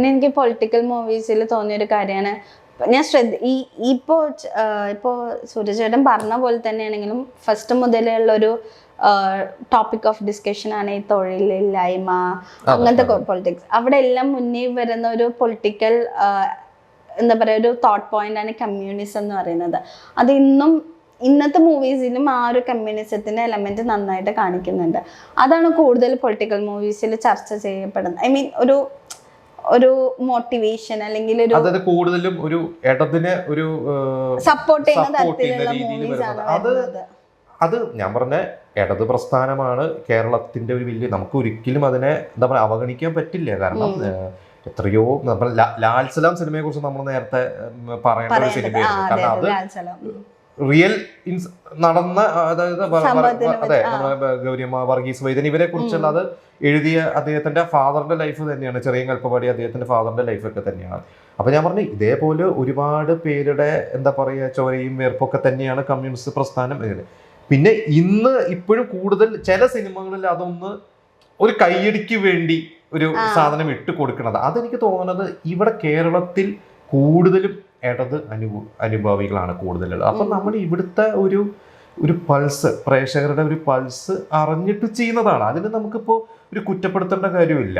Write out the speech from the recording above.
പിന്നെ എനിക്ക് പൊളിറ്റിക്കൽ മൂവീസിൽ തോന്നിയൊരു കാര്യമാണ് ഞാൻ ശ്രദ്ധ ഈ ഇപ്പോ ഇപ്പോൾ ആ, ഇപ്പോ സൂര്യചേട്ടൻ പറഞ്ഞ പോലെ തന്നെയാണെങ്കിലും ഫസ്റ്റ് മുതലേ ഉള്ളൊരു ടോപ്പിക് ഓഫ് ഡിസ്കഷൻ ആണ് ഈ തൊഴിലില്ലായ്മ അങ്ങനത്തെ പൊളിറ്റിക്സ് അവിടെ എല്ലാം മുന്നേ വരുന്ന ഒരു പൊളിറ്റിക്കൽ എന്താ പറയുക ഒരു തോട്ട് പോയിന്റ് ആണ് കമ്മ്യൂണിസം എന്ന് പറയുന്നത്. അത് ഇന്നും ഇന്നത്തെ മൂവീസിലും ആ ഒരു കമ്മ്യൂണിസത്തിന്റെ എലമെന്റ് നന്നായിട്ട് കാണിക്കുന്നുണ്ട്. അതാണ് കൂടുതൽ പൊളിറ്റിക്കൽ മൂവീസിൽ ചർച്ച ചെയ്യപ്പെടുന്നത്. ഐ മീൻ ഒരു ഒരു മോട്ടിവേഷൻ അല്ലെങ്കിൽ ഒരു അതായത് കൂടുതലും ഒരു ഇടതിനെ ഒരു സപ്പോർട്ട് ചെയ്യുന്ന തരത്തിലുള്ള മൂവീസ് ആണ് വരുന്നത്. അത് അത് ഞാൻ പറഞ്ഞ ഇടത് പ്രസ്ഥാനമാണ് കേരളത്തിന്റെ ഒരു വലിയ നമുക്ക് ഒരിക്കലും അതിനെ എന്താ പറയുക അവഗണിക്കാൻ പറ്റില്ല. കാരണം എത്രയോ നമ്മൾ ലാൽസലാം സിനിമയെ കുറിച്ച് നമ്മൾ നേരത്തെ പറയേണ്ട ഒരു സിനിമയാണ്. സിനിമയായിരുന്നു കാരണം അത് റിയൽ ഇൻസ് നടന്ന അതായത് അതെ നമ്മുടെ ഗൗരിയമ്മ വർഗീസ് വൈദ്യൻ ഇവരെ കുറിച്ചുള്ള അത് എഴുതിയ അദ്ദേഹത്തിന്റെ ഫാദറിന്റെ ലൈഫ് തന്നെയാണ്. ചെറിയ കൽപ്പപാടി അദ്ദേഹത്തിന്റെ ഫാദറിന്റെ ലൈഫൊക്കെ തന്നെയാണ്. അപ്പൊ ഞാൻ പറഞ്ഞു ഇതേപോലെ ഒരുപാട് പേരുടെ എന്താ പറയുക ചോരയും വേർപ്പൊക്കെ തന്നെയാണ് കമ്മ്യൂണിസ്റ്റ് പ്രസ്ഥാനം പിന്നെ ഇന്ന് ഇപ്പോഴും കൂടുതൽ ചില സിനിമകളിൽ അതൊന്ന് ഒരു കൈയടിക്ക് വേണ്ടി ഒരു. സാധനം ഇട്ട് കൊടുക്കുന്നത് അതെനിക്ക് തോന്നുന്നത് ഇവിടെ കേരളത്തിൽ കൂടുതലും ഇടത് അനുഭവ അനുഭാവികളാണ് കൂടുതലുള്ളത്. അപ്പം നമ്മൾ ഇവിടുത്തെ ഒരു ഒരു പൾസ് പ്രേക്ഷകരുടെ ഒരു പൾസ് അറിഞ്ഞിട്ട് ചെയ്യുന്നതാണ്. അതിന് നമുക്കിപ്പോൾ ഒരു കുറ്റപ്പെടുത്തേണ്ട കാര്യമില്ല.